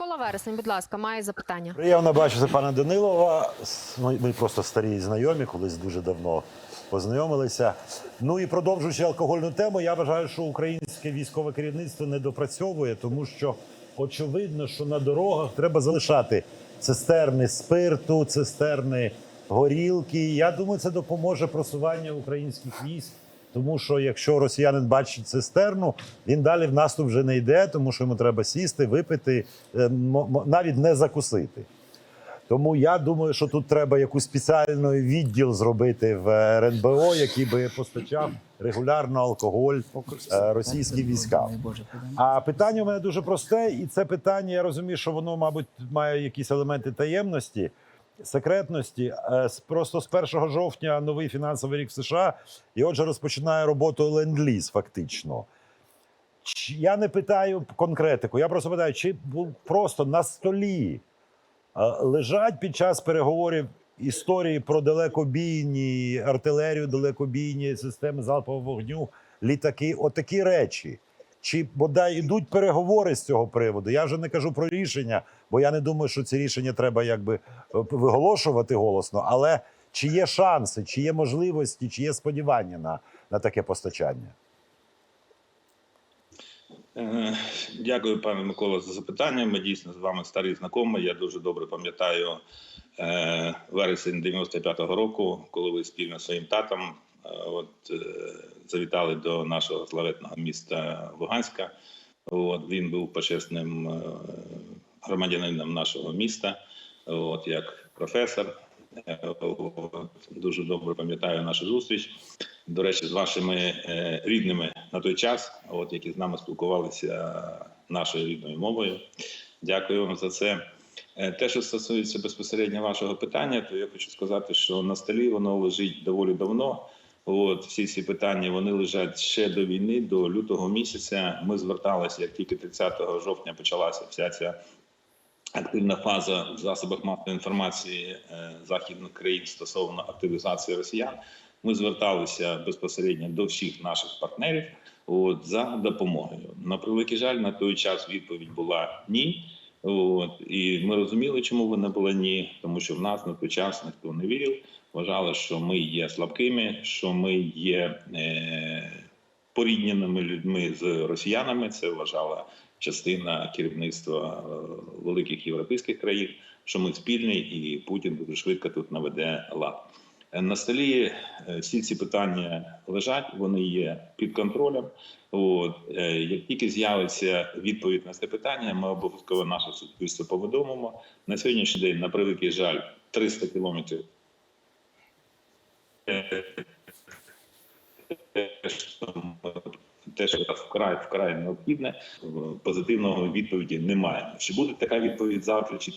Микола Вересень, будь ласка, має запитання. Приємно бачити пана Данилова. Ми ми просто старі знайомі, колись дуже давно познайомилися. Ну і продовжуючи алкогольну тему, я вважаю, що українське військове керівництво не допрацьовує, тому що очевидно, що на дорогах треба залишати цистерни спирту, цистерни горілки. Я думаю, це допоможе просуванню українських військ. Тому що якщо росіянин бачить цистерну, він далі в наступ вже не йде, тому що йому треба сісти, випити, е, навіть не закусити. Тому я думаю, що тут треба якусь спеціальний відділ зробити в РНБО, який би постачав регулярно алкоголь е, російським військам. А питання у мене дуже просте, і це питання, я розумію, що воно, мабуть, має якісь елементи таємності, секретності. Е, Просто з 1 жовтня новий фінансовий рік в США, і отже, розпочинає роботу ленд-ліз, фактично. Я не питаю конкретику, я просто питаю, чи просто на столі е, лежать під час переговорів історії про далекобійні артилерію, далекобійні системи залпового вогню, літаки, отакі речі. Чи бодай йдуть переговори з цього приводу? Я вже не кажу про рішення, бо я не думаю, що ці рішення треба якби е, виголошувати голосно. Але чи є шанси, чи є можливості, чи є сподівання на, на таке постачання? Е, Дякую, пане Микола, за запитання. Ми дійсно з вами старі знайомі. Я дуже добре пам'ятаю е, вересень 95-го року, коли ви спільно своїм татом от, е, завітали до нашого славетного міста Луганська. От, він був почесним е, громадянином нашого міста, от, як професор. От, дуже добре пам'ятаю нашу зустріч. До речі, з вашими е, рідними на той час, от які з нами спілкувалися нашою рідною мовою. Дякую вам за це. Те, що стосується безпосередньо вашого питання, то я хочу сказати, що на столі воно лежить доволі давно. От всі ці питання вони лежать ще до війни, до лютого місяця. Ми зверталися, як тільки 30 жовтня почалася вся ця активна фаза в засобах масової інформації е, західних країн стосовно активізації росіян. Ми зверталися безпосередньо до всіх наших партнерів от, за допомогою. На превеликий жаль, на той час відповідь була ні. От, і ми розуміли, чому вона була ні, тому що в нас на той час ніхто не вірив. Вважали, що ми є слабкими, що ми є е, порідняними людьми з росіянами. Це вважала частина керівництва е, великих європейських країн, що ми спільні, і Путін дуже швидко тут наведе лад. На столі е, всі ці питання лежать, вони є під контролем. От е, як тільки з'явиться відповідь на це питання, ми обов'язково наше суспільство повідомимо. На сьогоднішній день, на превеликий жаль, 300 кілометрів. Е, те, що вкрай вкрай необхідне, позитивного відповіді немає. Чи буде така відповідь завтра, чи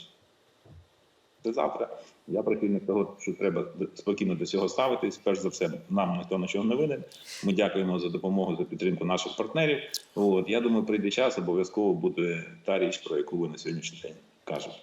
завтра? Я прихильник того, що треба спокійно до цього ставитись. Перш за все, нам ніхто нічого не винен. Ми дякуємо за допомогу за підтримку наших партнерів. От я думаю, прийде час, обов'язково буде та річ, про яку ви на сьогоднішній день кажете.